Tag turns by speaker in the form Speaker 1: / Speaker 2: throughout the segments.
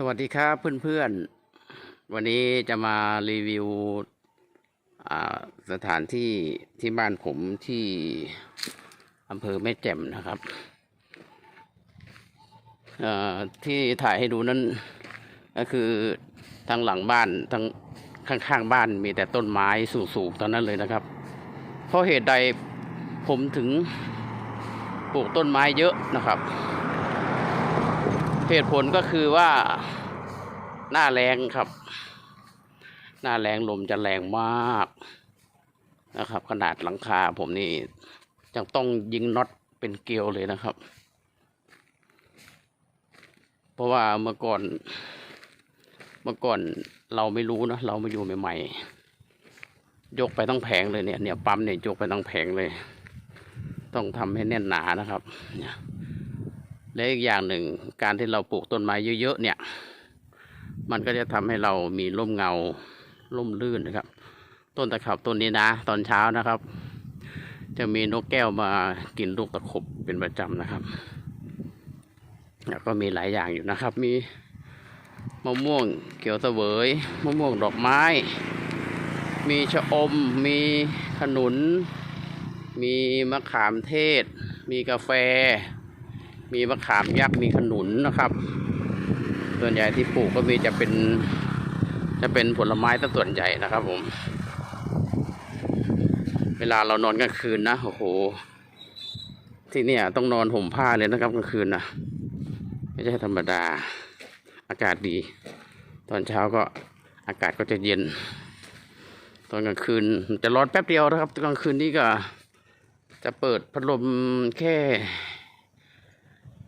Speaker 1: สวัสดีครับเพื่อนๆ วันนี้จะมารีวิวสถานที่ที่บ้านผมที่อำเภอแม่แจ่มนะครับที่ถ่ายให้ดูนั้นก็คือทางหลังบ้านทางข้างๆบ้านมีแต่ต้นไม้สูงๆตอนนั้นเลยนะครับ เพราะเหตุใดผมถึงปลูกต้นไม้เยอะนะครับ เหตุผลก็คือว่าหน้าแรงครับ หน้าแรงลมจะแรงมากนะครับ ขนาดหลังคาผมนี่ยังต้องยิงน็อตเป็นเกลียวเลยนะครับ เพราะว่าเมื่อก่อน เมื่อก่อนเราไม่รู้นะเรามาอยู่ใหม่ๆยกไปต้องแผงเลยเนี่ยเนี่ยปั๊มเนี่ยยกไปต้องแผงเลย ต้องทำให้แน่นหนานะครับ เนี่ย และอีกอย่างหนึ่งการที่เราปลูกต้นไม้เยอะๆเนี่ย มันก็จะทำให้เรามีร่มเงาร่มรื่นนะครับ ต้นตะขับต้นนี้นะ ตอนเช้านะครับ จะมีนกแก้วมากินลูกตะขบเป็นประจำนะครับแล้วก็มีหลายอย่างอยู่นะครับ มีมะม่วงเขียวเสวยมะม่วงดอกไม้ มีชะอม มีขนุน มีมะขามเทศ มีกาแฟ มีมะขามยักษ์มีขนุนนะครับ ส่วนใหญ่ที่ปลูกก็มีจะเป็น จะเป็นผลไม้ซะส่วนใหญ่นะครับ ผม เวลาเรานอนกลางคืนนะโอ้โห ที่เนี่ยต้องนอนห่มผ้าเลยนะครับกลางคืนนะไม่ใช่ธรรมดา อากาศดี ตอนเช้าก็อากาศก็จะเย็น ตอนกลางคืนจะร้อนแป๊บเดียวนะครับ กลางคืนนี่ก็ จะเปิดพัดลมแค่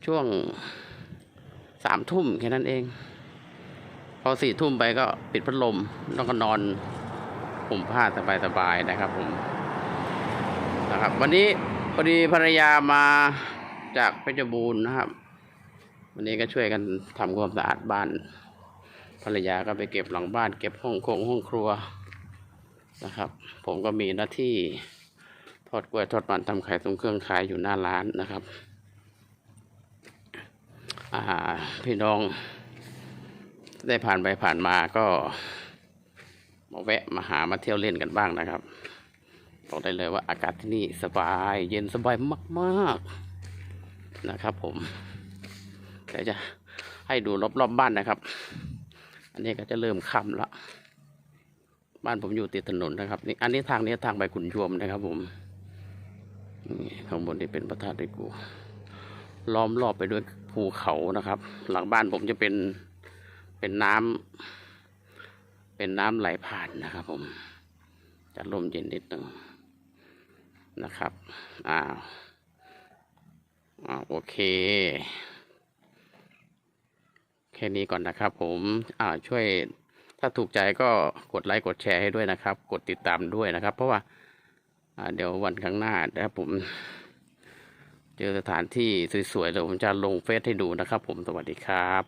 Speaker 1: ช่วงสามทุ่มแค่นั้นเอง พอสี่ทุ่มไปก็ปิดพัดลมแล้วก็นอนห่มผ้าสบายๆนะครับผมนะครับ วันนี้พอดีภรรยามาจากเพชรบูรณ์นะครับ วันนี้ก็ช่วยกันทำความสะอาดบ้าน ภรรยาก็ไปเก็บหลังบ้าน เก็บห้องคงห้องครัวนะครับ ผมก็มีหน้าที่ทอดกล้วยทอดมันทำไข่ต้มเครื่องขายอยู่หน้าร้านนะครับ พี่น้องได้ผ่านไปผ่านมาก็มาแวะมาหามาเที่ยวเล่นกันบ้างนะครับบอกได้เลยว่าอากาศที่นี่สบาย เย็นสบายมากๆนะครับ ผมเดี๋ยวจะให้ดูรอบๆบบ้านนะครับ อันนี้ก็จะเริ่มค่ำละบ้านผมอยู่ติดถนนนะครับนี่อันนี้ทางนี้ทางไปขุนยวมนะครับ ผมนี่ข้างบนนี่เป็นพระธาตุไตรกู ล้อมรอบไปด้วยภูเขานะครับ หลังบ้านผมจะเป็นเป็นน้ำเป็นน้ำไหลผ่านนะครับ ผมจะลมเย็นนิดหนึ่งนะครับอ่าอ่าโอเค แค่นี้ก่อนนะครับ ผมอ่าช่วยถ้าถูกใจก็กดไลค์กดแชร์ให้ด้วยนะครับ กดติดตามด้วยนะครับ เพราะว่าอ่าเดี๋ยววันข้างหน้านะครับผม เจอสถานที่สวยๆเดี๋ยวผมจะลงเฟซให้ดูนะครับ ผมสวัสดีครับ